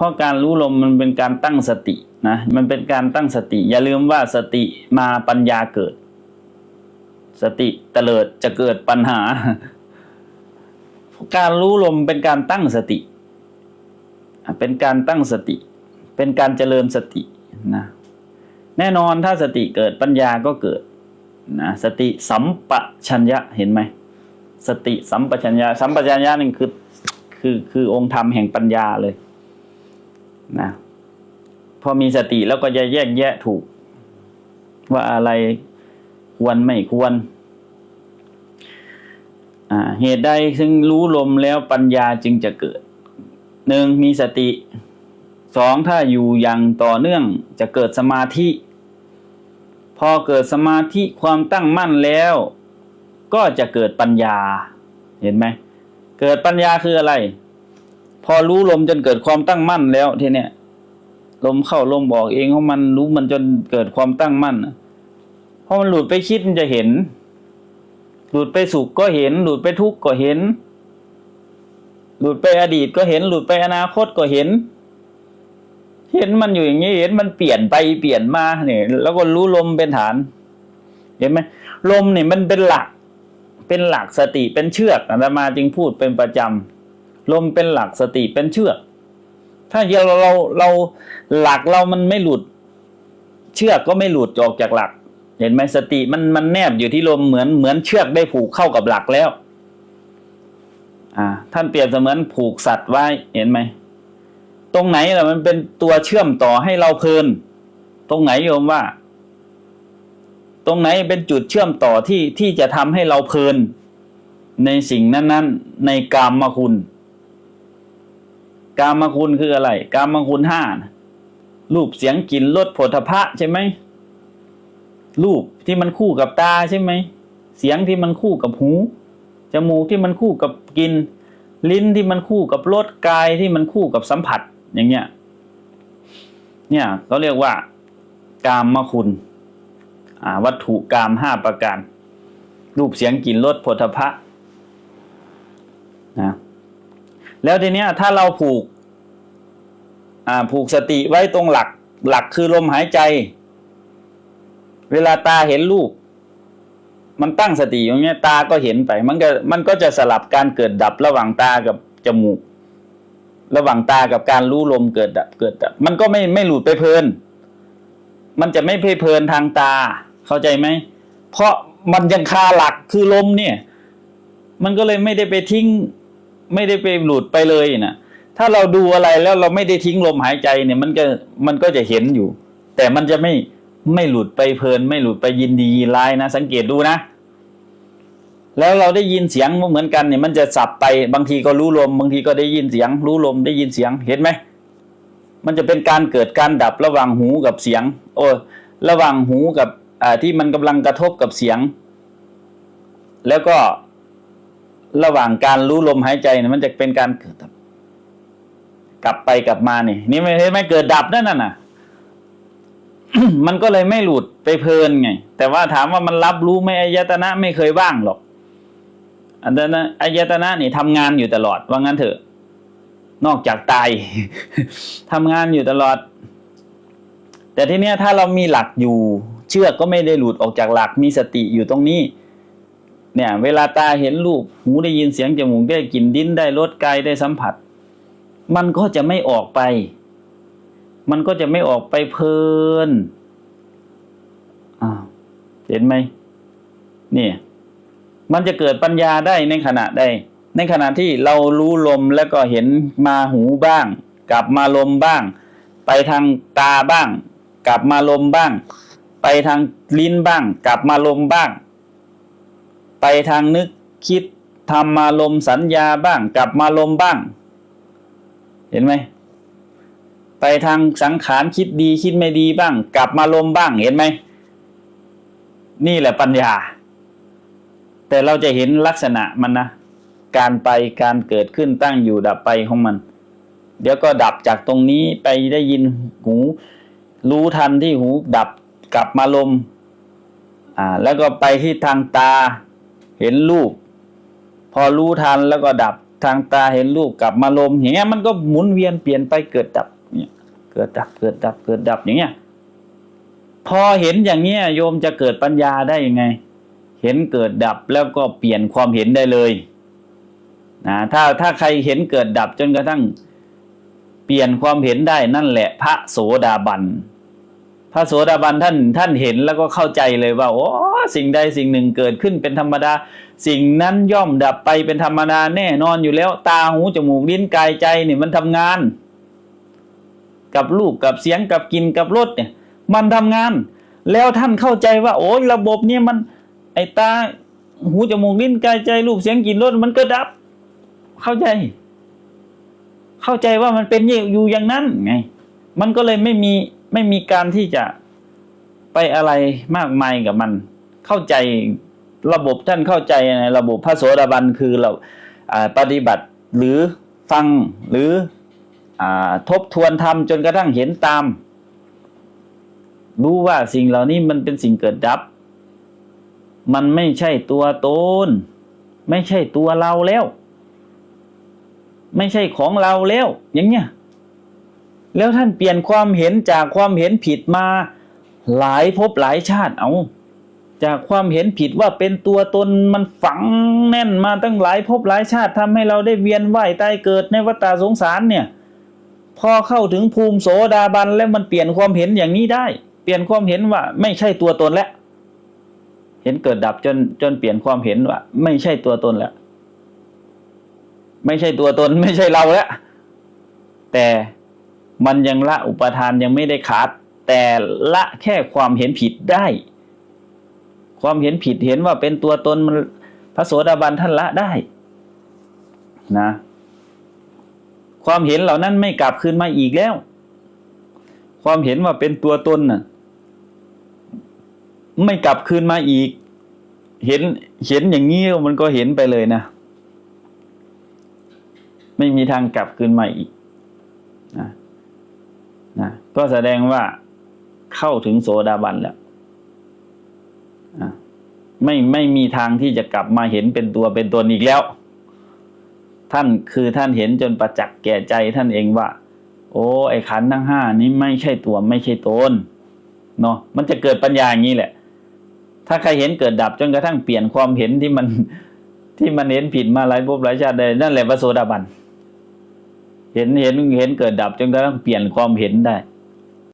เพราะการรู้ลมมันเป็นการตั้งสตินะมันเป็นการตั้งสติ อย่าลืมว่าสติมาปัญญาเกิด สติเตลิดจะเกิดปัญหา การรู้ลมเป็นการตั้งสติ เป็นการตั้งสติ เป็นการเจริญสตินะแน่นอนถ้าสติเกิดปัญญาก็เกิดนะสติสัมปชัญญะเห็นไหมสติสัมปชัญญะสัมปชัญญะนี่คือคือคือองค์ธรรมแห่งปัญญาเลย นะ พอมีสติแล้วก็จะแยกแยะถูก ว่าอะไรควรไม่ควรอ่าเหตุใดซึ่งรู้ลมแล้วปัญญาจึงจะเกิดหนึ่งมีสติสองถ้าอยู่อย่างต่อเนื่องจะเกิดสมาธิ พอเกิดสมาธิความตั้งมั่นแล้ว ก็จะเกิดปัญญา เห็นไหม เกิดปัญญาคืออะไร อรู้ลมจนเกิดความตั้งมั่นแล้วทีเนี้ยลมเข้าลมออกเองของมันรู้มันจนเกิดความตั้งมั่นน่ะพอมันหลุดไปคิดมันจะเห็น หลุดไปสุขก็เห็น หลุดไปทุกข์ก็เห็น หลุดไปอดีตก็เห็น หลุดไปอนาคตก็เห็น เห็นมันอยู่อย่างนี้เห็นมันเปลี่ยนไปเปลี่ยนมาเนี่ยแล้วก็รู้ลมเป็นฐาน เห็นไหมลมเนี่ยมันเป็นหลัก เป็นหลักสติเป็นเชือกอาตมาจึงพูดเป็นประจำ ลมเป็นหลักสติเป็นเชือก ถ้าเราเราเราหลักเรามันไม่หลุด เชือกก็ไม่หลุดออกจากหลัก เห็นไหมสติมันมันแนบอยู่ที่ลมเหมือนเหมือนเชือกได้ผูกเข้ากับหลักแล้ว อ่า ท่านเปรียบเสมือนผูกสัตว์ไว้เห็นไหมตรงไหนล่ะมันเป็นตัวเชื่อมต่อให้เราเพลิน ตรงไหนโยมว่า ตรงไหนเป็นจุดเชื่อมต่อที่ที่จะทำให้เราเพลิน ในสิ่งนั้น ๆ ในกามมาคุณ กามคุณคืออะไร กามคุณห้านะรูปเสียงกลิ่นรสผลพะใช่ไหมรูปที่มันคู่กับตาใช่ไหมเสียงที่มันคู่กับหูจมูกที่มันคู่กับกลิ่นลิ้นที่มันคู่กับรสกายที่มันคู่กับสัมผัสอย่างเงี้ยเนี่ยเขาเรียกว่า กามคุณวัตถุกามห้าประการ รูปเสียงกลิ่นรสผลพะนะแล้วทีเนี้ยถ้าเราผูก อ่าผูกสติไว้ตรงหลัก หลักคือลมหายใจ เวลาตาเห็นรูป มันตั้งสติอย่างเงี้ยตาก็เห็นไป มันก็มันก็จะสลับการเกิดดับระหว่างตากับจมูก ระหว่างตากับการรู้ลมเกิดดับเกิดดับ มันก็ไม่ไม่หลุดไปเพลิน มันจะไม่เพลินทางตา เข้าใจไหม เพราะมันยังคาหลักคือลมเนี่ย มันก็เลยไม่ได้ไปทิ้ง ไม่ได้ไปหลุดไปเลยนะ ถ้าเราดูอะไรแล้วเราไม่ได้ทิ้งลมหายใจเนี่ย มันก็มันก็จะเห็นอยู่ แต่มันจะไม่ไม่หลุดไปเพลิน ไม่หลุดไปยินดียินร้ายนะ สังเกตดูนะ แล้วเราได้ยินเสียงเหมือนกันเนี่ยมันจะสับไปบางทีก็รู้ลม บางทีก็ได้ยินเสียง รู้ลมได้ยินเสียงเห็นไหมมันจะเป็นการเกิดการดับระหว่างหูกับเสียง โอ้ระหว่างหูกับอ่าที่มันกำลังกระทบกับเสียง แล้วก็ระหว่างการรู้ลมหายใจเนี่ยมันจะเป็นการเกิดดับ กลับไปกลับมานี่ นี่ไม่ใช่ไม่เกิดดับนั่นน่ะมันก็เลยไม่หลุดไปเพลินไง แต่ว่าถามว่ามันรับรู้ไหมอายตนะไม่เคยว่างหรอกอันนั้นอายตนะนี่ทำงานอยู่ตลอดว่างั้นเถอะ นอกจากตายทำงานอยู่ตลอด แต่ทีเนี้ยถ้าเรามีหลักอยู่ เชือกก็ไม่ได้หลุดออกจากหลักมีสติอยู่ตรงนี้ เนี่ย เวลาตาเห็นรูปหูได้ยินเสียงจมูกได้กลิ่นดิ้นได้รสกายได้สัมผัส มันก็จะไม่ออกไป มันก็จะไม่ออกไปเพลินอ่าเห็นไหมนี่มันจะเกิดปัญญาได้ในขณะใด ในขณะที่เรารู้ลมแล้วก็เห็นมาหูบ้าง กลับมาลมบ้าง ไปทางตาบ้าง กลับมาลมบ้าง ไปทางลิ้นบ้าง กลับมาลมบ้าง ไปทางนึกคิดทำมาลมสัญญาบ้าง กลับมาลมบ้าง เห็นไหมไปทางสังขารคิดดีคิดไม่ดีบ้าง กลับมาลมบ้างเห็นไหม นี่แหละปัญญา แต่เราจะเห็นลักษณะมันนะ การไปการเกิดขึ้นตั้งอยู่ดับไปของมัน เดี๋ยวก็ดับจากตรงนี้ไปได้ยินหู รู้ทันที่หูดับกลับมาลม อ่า แล้วก็ไปที่ทางตา เห็นรูป พอรู้ทันแล้วก็ดับ ทางตาเห็นรูปกลับมาลมอย่างเงี้ยมันก็หมุนเวียนเปลี่ยนไปเกิดดับเนี่ยเกิดดับเกิดดับเกิดดับอย่างเงี้ยพอเห็นอย่างเงี้ยโยมจะเกิดปัญญาได้ยังไง เห็นเกิดดับแล้วก็เปลี่ยนความเห็นได้เลยนะถ้าถ้าใครเห็นเกิดดับจนกระทั่งเปลี่ยนความเห็นได้นั่นแหละพระโสดาบัน พระโสดาบันท่านท่านเห็นแล้วก็เข้าใจเลยว่าโอ้สิ่งใดสิ่งหนึ่งเกิดขึ้นเป็นธรรมดา สิ่งนั้นย่อมดับไปเป็นธรรมดาแน่นอนอยู่แล้ว ตาหูจมูกลิ้นกายใจเนี่ยมันทำงาน กับรูปกับเสียงกับกลินกับรสเนี่ย มันทำงาน แล้วท่านเข้าใจว่า โอ้ยระบบเนี่ยมัน ไอ้ตาหูจมูกลิ้นกายใจรูปเสียงกลิ่นรสมันก็ดับ เข้าใจ เข้าใจว่ามันเป็นอยู่อย่างนั้นไง มันก็เลยไม่มี ไม่มีการที่จะไปอะไรมากมายกับมัน เข้าใจระบบท่านเข้าใจในระบบพระโสดาบันคือเราปฏิบัติหรือฟังหรืออทบทวนทำจนกระทั่งเห็นตาม รู้ว่าสิ่งเหล่านี้มันเป็นสิ่งเกิดดับ มันไม่ใช่ตัวตนไม่ใช่ตัวเราแล้ว ไม่ใช่ของเราแล้ว อย่างเงี้ย แล้วท่านเปลี่ยนความเห็นจากความเห็นผิดมาหลายภพหลายชาติเอาจากความเห็นผิดว่าเป็นตัวตนมันฝังแน่นมาตั้งหลายภพหลายชาติทำให้เราได้เวียนว่ายตายเกิดในวัฏสงสารเนี่ย พอเข้าถึงภูมิโสดาบันแล้วมันเปลี่ยนความเห็นอย่างนี้ได้ เปลี่ยนความเห็นว่าไม่ใช่ตัวตนแล้วเห็นเกิดดับจนจนเปลี่ยนความเห็นว่า ไม่ใช่ตัวตนแล้วไม่ใช่ตัวตนไม่ใช่เราแล้วแต่ มันยังละอุปทานยังไม่ได้ขาด แต่ละแค่ความเห็นผิดได้ ความเห็นผิดเห็นว่าเป็นตัวตนมันพระโสดาบันท่านละได้นะ ความเห็นเหล่านั้นไม่กลับคืนมาอีกแล้ว ความเห็นว่าเป็นตัวตนน่ะ ไม่กลับคืนมาอีก เห็นเห็นอย่างนี้มันก็เห็นไปเลยนะไม่มีทางกลับคืนมาอีกนะ นะก็แสดงว่าเข้าถึงโสดาบันแล้วไม่ไม่มีทางที่จะกลับมาเห็นเป็นตัวเป็นตนอีกแล้ว ท่านคือท่านเห็นจนประจักษ์แก่ใจท่านเองว่า โอ้ไอ้ขันทั้งห้านี้ไม่ใช่ตัวไม่ใช่ตนเนาะมันจะเกิดปัญญาอย่างนี้แหละ ถ้าใครเห็นเกิดดับจนกระทั่งเปลี่ยนความเห็นที่มันที่มันเห็นผิดมาหลายภพหลายชาติได้นั่นแหละพระโสดาบัน เห็นเห็นเห็นเกิดดับจนกระทั่งเปลี่ยนความเห็นได้